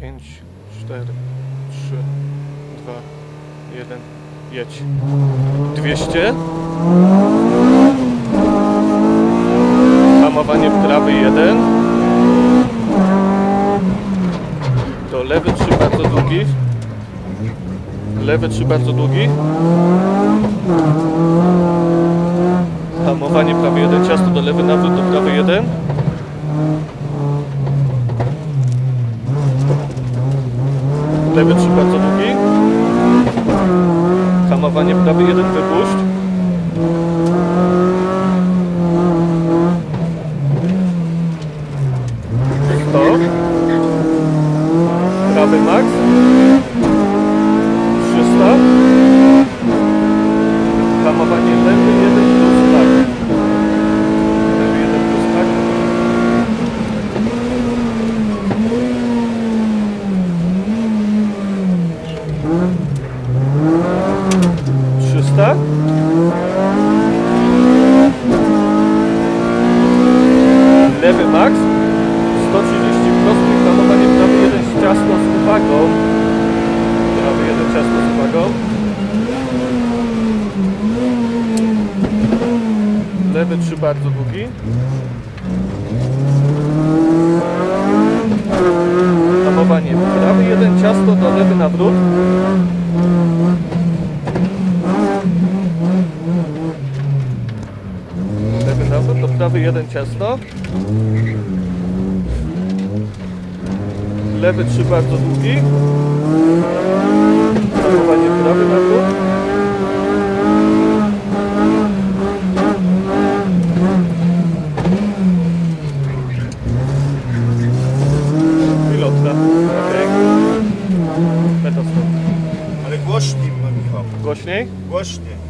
5, 4, 3, 2, 1, jedź. 200. Hamowanie prawy 1. To lewy 3 bardzo długi. Lewy 3 bardzo długi. Hamowanie prawy 1, ciasto do lewy, nawrót do prawy 1. Lewy 3 bardzo długi. Hamowanie prawy 1, wypuść. Stop. Prawy max. 300. 300? Lewy max. 130 prostych, planowanie prawy jeden ciasno z uwagą. Prawy jeden ciasno z uwagą. Lewy 3 bardzo długi. Prawy 1 ciasto do lewy nawrót. Lewy nawrót do prawy 1 ciasto. Lewy 3 bardzo długi. Hamowanie prawy nawrót. Okej. Metastop. Głośniej, Michał. Głośniej? Głośniej.